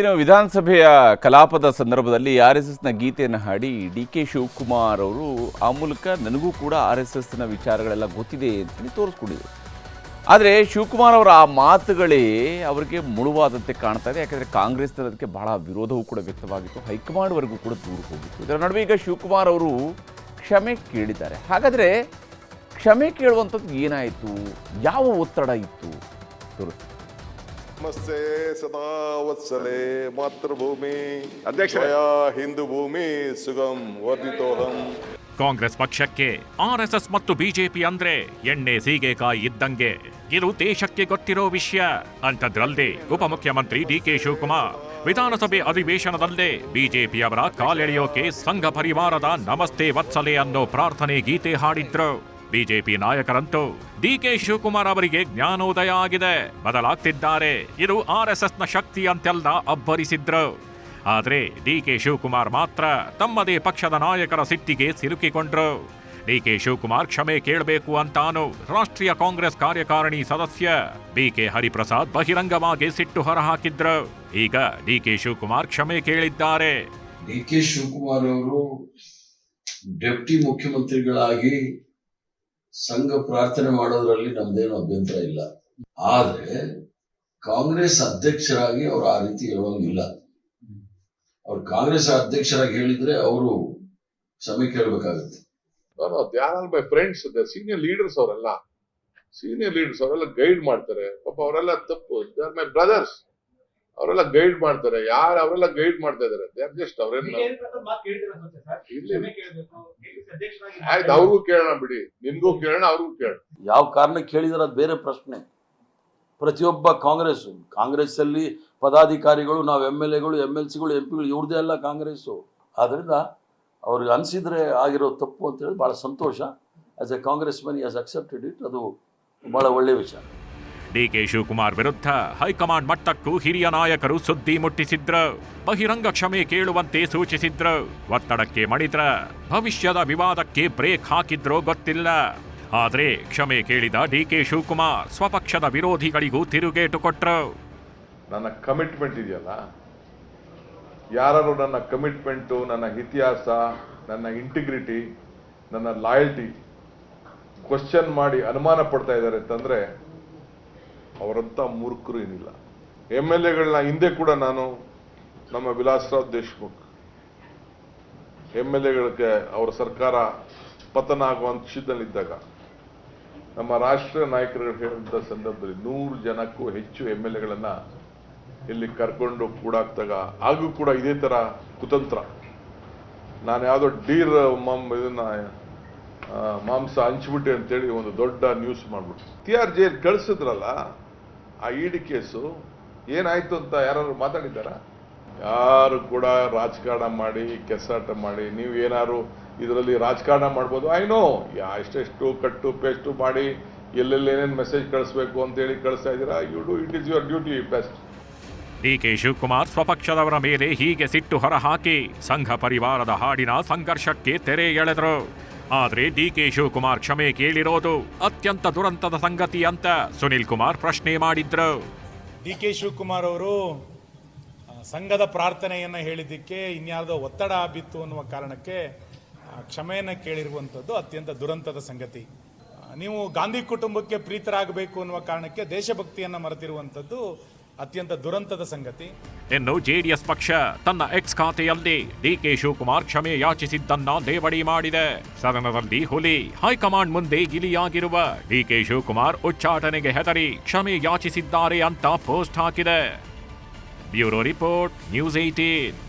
ಇನ್ನು ವಿಧಾನಸಭೆಯ ಕಲಾಪದ ಸಂದರ್ಭದಲ್ಲಿ ಆರ್ ಎಸ್ ಎಸ್ನ ಗೀತೆಯನ್ನು ಹಾಡಿ ಡಿ ಕೆ ಶಿವಕುಮಾರ್ ಅವರು, ಆ ಮೂಲಕ ನನಗೂ ಕೂಡ ಆರ್ ಎಸ್ ಎಸ್ನ ವಿಚಾರಗಳೆಲ್ಲ ಗೊತ್ತಿದೆ ಅಂತೇಳಿ ತೋರಿಸ್ಕೊಂಡಿದ್ರು. ಆದರೆ ಶಿವಕುಮಾರ್ ಅವರ ಆ ಮಾತುಗಳೇ ಅವರಿಗೆ ಮುಳುವಾದಂತೆ ಕಾಣ್ತಾ ಇದೆ. ಯಾಕಂದರೆ ಕಾಂಗ್ರೆಸ್ನಲ್ಲಿ ಅದಕ್ಕೆ ಬಹಳ ವಿರೋಧವೂ ಕೂಡ ವ್ಯಕ್ತವಾಗಿತ್ತು. ಹೈಕಮಾಂಡ್ವರೆಗೂ ಕೂಡ ದೂರು ಹೋಗಿತ್ತು. ಇದರ ನಡುವೆ ಈಗ ಶಿವಕುಮಾರ್ ಅವರು ಕ್ಷಮೆ ಕೇಳಿದ್ದಾರೆ. ಹಾಗಾದರೆ ಕ್ಷಮೆ ಕೇಳುವಂಥದ್ದು ಏನಾಯಿತು? ಯಾವ ಒತ್ತಡ ಇತ್ತು? ತೋರಿಸ್ತೀನಿ ನಮಸ್ತೆ ಸದಾ ವತ್ಸಲೆ ಮಾತೃಭೂಮಿ. ಅಧ್ಯಕ್ಷ. ತ್ವಯಾ ಹಿಂದೂ ಭೂಮಿ ಸುಗಂ ವರ್ಧಿತೋಹಂ. ಕಾಂಗ್ರೆಸ್ ಪಕ್ಷಕ್ಕೆ ಆರ್ಎಸ್ಎಸ್ ಮತ್ತು ಬಿಜೆಪಿ ಅಂದ್ರೆ ಎಣ್ಣೆ ಸೀಗೆಕಾಯಿ ಇದ್ದಂಗೆ. ಇದು ದೇಶಕ್ಕೆ ಗೊತ್ತಿರೋ ವಿಷಯ. ಅಂಥದ್ರಲ್ಲದೆ ಉಪಮುಖ್ಯಮಂತ್ರಿ ಡಿ ಕೆ ಶಿವಕುಮಾರ್. ವಿಧಾನಸಭೆ ಅಧಿವೇಶನದಲ್ಲೇ ಬಿಜೆಪಿಯವರ ಕಾಲೆಳೆಯೋಕೆ ಸಂಘ ಪರಿವಾರದ ನಮಸ್ತೆ ವತ್ಸಲೆ ಅನ್ನೋ ಪ್ರಾರ್ಥನೆ ಗೀತೆ ಹಾಡಿದ್ರು. ಬಿಜೆಪಿ ನಾಯಕರಂತೂ ಡಿ ಕೆ ಶಿವಕುಮಾರ್ ಅವರಿಗೆ ಜ್ಞಾನೋದಯ ಆಗಿದೆ. ಬದಲಾಗ್ತಿದ್ದಾರೆ. ಇದು ಆರ್ಎಸ್ಎಸ್ನ ಶಕ್ತಿ ಅಂತೆಲ್ಲ ಅಬ್ಬರಿಸಿದ್ರು. ಆದರೆ ಡಿ ಕೆ ಶಿವಕುಮಾರ್ ಮಾತ್ರ ತಮ್ಮದೇ ಪಕ್ಷದ ನಾಯಕರ ಸಿಟ್ಟಿಗೆ ಸಿಲುಕಿಕೊಂಡ್ರು. ಡಿ ಕೆ ಶಿವಕುಮಾರ್ ಕ್ಷಮೆ ಕೇಳಬೇಕು ಅಂತಾನು ರಾಷ್ಟ್ರೀಯ ಕಾಂಗ್ರೆಸ್ ಕಾರ್ಯಕಾರಿಣಿ ಸದಸ್ಯ ಬಿ ಕೆ ಹರಿಪ್ರಸಾದ್ ಬಹಿರಂಗವಾಗಿ ಸಿಟ್ಟು ಹೊರಹಾಕಿದ್ರು. ಈಗ ಡಿ ಕೆ ಶಿವಕುಮಾರ್ ಕ್ಷಮೆ ಕೇಳಿದ್ದಾರೆ. ಡಿ ಕೆ ಶಿವಕುಮಾರ್ ಅವರು ಡೆಪ್ಟಿ ಮುಖ್ಯಮಂತ್ರಿಗಳಾಗಿ ಸಂಘ ಪ್ರಾರ್ಥನೆ ಮಾಡೋದ್ರಲ್ಲಿ ನಮ್ದೇನು ಅಭ್ಯಂತರ ಇಲ್ಲ. ಆದ್ರೆ ಕಾಂಗ್ರೆಸ್ ಅಧ್ಯಕ್ಷರಾಗಿ ಅವ್ರು ಆ ರೀತಿ ಹೇಳೋಂಗಿಲ್ಲ ಅವ್ರು ಕಾಂಗ್ರೆಸ್ ಅಧ್ಯಕ್ಷರಾಗಿ ಹೇಳಿದ್ರೆ ಅವರು ಕ್ಷಮೆ ಕೇಳಬೇಕಾಗುತ್ತೆ. ಮೈ ಫ್ರೆಂಡ್ಸ್ ಸೀನಿಯರ್ ಲೀಡರ್ಸ್ ಅವರೆಲ್ಲ. ಸೀನಿಯರ್ ಲೀಡರ್ಸ್ ಅವರೆಲ್ಲ ಗೈಡ್ ಮಾಡ್ತಾರೆ. ಪಾಪ ಅವರೆಲ್ಲ ತಪ್ಪು. ಮೈ ಬ್ರದರ್ಸ್ ಅವರೆಲ್ಲ ಗೈಡ್ ಮಾಡ್ತಾರೆ. ಯಾರು ಅವರೆಲ್ಲ ಗೈಡ್ ಮಾಡ್ತಾ ಇದಾರೆ? ದೇ ಆರ್ ಜಸ್ಟ್ ಅವ್ರೇನು ಆಯ್ತು ಅವ್ರಿಗೂ ಕೇಳೋಣ ಬಿಡಿ. ನಿಮ್ಗೂ ಕೇಳೋಣ ಅವ್ರಿಗೂ ಕೇಳೋಣ. ಯಾವ ಕಾರಣ ಕೇಳಿದಾರ ಅದು ಬೇರೆ ಪ್ರಶ್ನೆ. ಪ್ರತಿಯೊಬ್ಬ ಕಾಂಗ್ರೆಸ್ ಕಾಂಗ್ರೆಸ್ ಅಲ್ಲಿ ಪದಾಧಿಕಾರಿಗಳು ನಾವು ಎಂ ಎಲ್ ಎಗಳು ಎಂ ಎಲ್ ಸಿಗಳು ಎಂ ಪಿಗಳು ಇವ್ರದೇ ಅಲ್ಲ ಕಾಂಗ್ರೆಸ್ಸು. ಆದ್ರಿಂದ ಅವ್ರಿಗೆ ಅನಿಸಿದ್ರೆ ಆಗಿರೋ ತಪ್ಪು ಅಂತ ಹೇಳಿ ಬಹಳ ಸಂತೋಷ. As a Congress man as accepted it ಅದು ಬಹಳ ಒಳ್ಳೆ ವಿಚಾರ. ಡಿ ಕೆ ಶಿವಕುಮಾರ್ ವಿರುದ್ಧ ಹೈಕಮಾಂಡ್ ಮಟ್ಟಕ್ಕೂ ಹಿರಿಯ ನಾಯಕರು ಸುದ್ದಿ ಮುಟ್ಟಿಸಿದ್ರ. ಬಹಿರಂಗ ಕ್ಷಮೆ ಕೇಳುವಂತೆ ಸೂಚಿಸಿದ್ರು. ಒತ್ತಡಕ್ಕೆ ಮಣಿದ್ರ, ಭವಿಷ್ಯದ ವಿವಾದಕ್ಕೆ ಬ್ರೇಕ್ ಹಾಕಿದ್ರೋ ಗೊತ್ತಿಲ್ಲ. ಆದರೆ ಕ್ಷಮೆ ಕೇಳಿದ ಡಿಕೆ ಶಿವಕುಮಾರ್ ಸ್ವಪಕ್ಷದ ವಿರೋಧಿಗಳಿಗೂ ತಿರುಗೇಟು ಕೊಟ್ರು. ನನ್ನ ಕಮಿಟ್ಮೆಂಟ್ ಇದೆಯಲ್ಲ? ಯಾರು ನನ್ನ ಕಮಿಟ್ಮೆಂಟು, ನನ್ನ ಇತಿಹಾಸ, ನನ್ನ ಇಂಟಿಗ್ರಿಟಿ ನನ್ನ ಲಾಯಲ್ಟಿ ಕ್ವಶನ್ ಮಾಡಿ ಅನುಮಾನ ಪಡ್ತಾ ಇದ್ದಾರೆ ಅಂತಂದ್ರೆ ಅವರಂತ ಮೂರ್ಖರು ಏನಿಲ್ಲ. ಎಂ ಎಲ್ ಎಗಳನ್ನ ಹಿಂದೆ ಕೂಡ ನಾನು ನಮ್ಮ ವಿಲಾಸರಾವ್ ದೇಶ್ಮುಖ್ ಎಂ ಎಲ್ ಎಗಳಿಗೆ ಅವರ ಸರ್ಕಾರ ಪತನ ಆಗುವಂತ ನಮ್ಮ ರಾಷ್ಟ್ರೀಯ ನಾಯಕರುಗಳು ಹೇಳಿದ ಸಂದರ್ಭದಲ್ಲಿ ನೂರು ಜನಕ್ಕೂ ಹೆಚ್ಚು ಎಂ ಎಲ್ ಎಗಳನ್ನ ಇಲ್ಲಿ ಕರ್ಕೊಂಡು ಕೂಡಾಕ್ದಾಗ ಆಗೂ ಕೂಡ ಇದೇ ತರ ಕುತಂತ್ರ. ನಾನು ಯಾವುದೋ ಡೀರ್ ಮಾಮ್ ಇದನ್ನ ಮಾಂಸ ಹಂಚ್ಬಿಟ್ಟೆ ಅಂತೇಳಿ ಒಂದು ದೊಡ್ಡ ನ್ಯೂಸ್ ಮಾಡ್ಬಿಟ್ಟು. ಟಿ ಆರ್ ಜೈಲ್ ಕಳಿಸಿದ್ರಲ್ಲ ಆ ಇಡಿ ಕೇಸು ಏನಾಯ್ತು ಅಂತ ಯಾರು ಮಾತಾಡಿದ್ದಾರಾ? ಯಾರು ಕೂಡ ರಾಜಕಾರಣ ಮಾಡಿ, ಕೆಸಾಟ ಮಾಡಿ, ನೀವು ಏನಾರು ಇದರಲ್ಲಿ ರಾಜಕಾರಣ ಮಾಡ್ಬೋದು? ಐ ನೋ ಯಾ, ಎಷ್ಟೆಷ್ಟು ಕಟ್ಟು, ಪೇಸ್ಟು ಮಾಡಿ ಎಲ್ಲೆಲ್ಲಿ ಏನೇನು ಮೆಸೇಜ್ ಕಳಿಸ್ಬೇಕು ಅಂತೇಳಿ ಕಳಿಸ್ತಾ ಇದ್ದೀರಾ? You do it is your duty best D K Shivakumar ಸ್ವಪಕ್ಷದವರ ಮೇಲೆ ಹೀಗೆ ಸಿಟ್ಟು ಹೊರಹಾಕಿ ಸಂಘ ಪರಿವಾರದ ಹಾಡಿನ ಸಂಘರ್ಷಕ್ಕೆ ತೆರೆ ಎಳೆದ್ರು. ಆದ್ರೆ ಡಿ ಕೆ ಶಿವಕುಮಾರ್ ಕ್ಷಮೆ ಕೇಳಿರೋದು. ಅತ್ಯಂತ ದುರಂತದ ಸಂಗತಿ ಅಂತ ಸುನಿಲ್ ಕುಮಾರ್ ಪ್ರಶ್ನೆ ಮಾಡಿದ್ರು. ಡಿ ಕೆ ಶಿವಕುಮಾರ್ ಅವರು ಸಂಘದ ಪ್ರಾರ್ಥನೆಯನ್ನು ಹೇಳಿದ್ದಕ್ಕೆ ಇನ್ಯಾವುದೋ ಒತ್ತಡ ಬಿತ್ತು ಅನ್ನುವ ಕಾರಣಕ್ಕೆ ಕ್ಷಮೆಯನ್ನು ಕೇಳಿರುವಂಥದ್ದು ಅತ್ಯಂತ ದುರಂತದ ಸಂಗತಿ. ನೀವು ಗಾಂಧಿ ಕುಟುಂಬಕ್ಕೆ ಪ್ರೀತರಾಗಬೇಕು ಅನ್ನುವ ಕಾರಣಕ್ಕೆ ದೇಶಭಕ್ತಿಯನ್ನು ಮರೆತಿರುವಂಥದ್ದು ಅತ್ಯಂತ ದುರಂತದ ಸಂಗತಿ. ಇನ್ನು ಜೆಡಿಎಸ್ ಪಕ್ಷ ತನ್ನ ಎಕ್ಸ್ ಖಾತೆಯಲ್ಲಿ ಡಿ ಕೆ ಶಿವಕುಮಾರ್ ಕ್ಷಮೆ ಯಾಚಿಸಿದ್ದನ್ನ ಲೇವಡಿ ಮಾಡಿದೆ. ಸದನದಲ್ಲಿ ಹುಲಿ, ಹೈಕಮಾಂಡ್ ಮುಂದೆ ಗಿಲಿಯಾಗಿರುವ ಡಿ ಕೆ ಶಿವಕುಮಾರ್ ಉಚ್ಚಾಟನೆಗೆ ಹೆದರಿ ಕ್ಷಮೆ ಯಾಚಿಸಿದ್ದಾರೆ ಅಂತ ಪೋಸ್ಟ್ ಹಾಕಿದೆ. Bureau report, news eighteen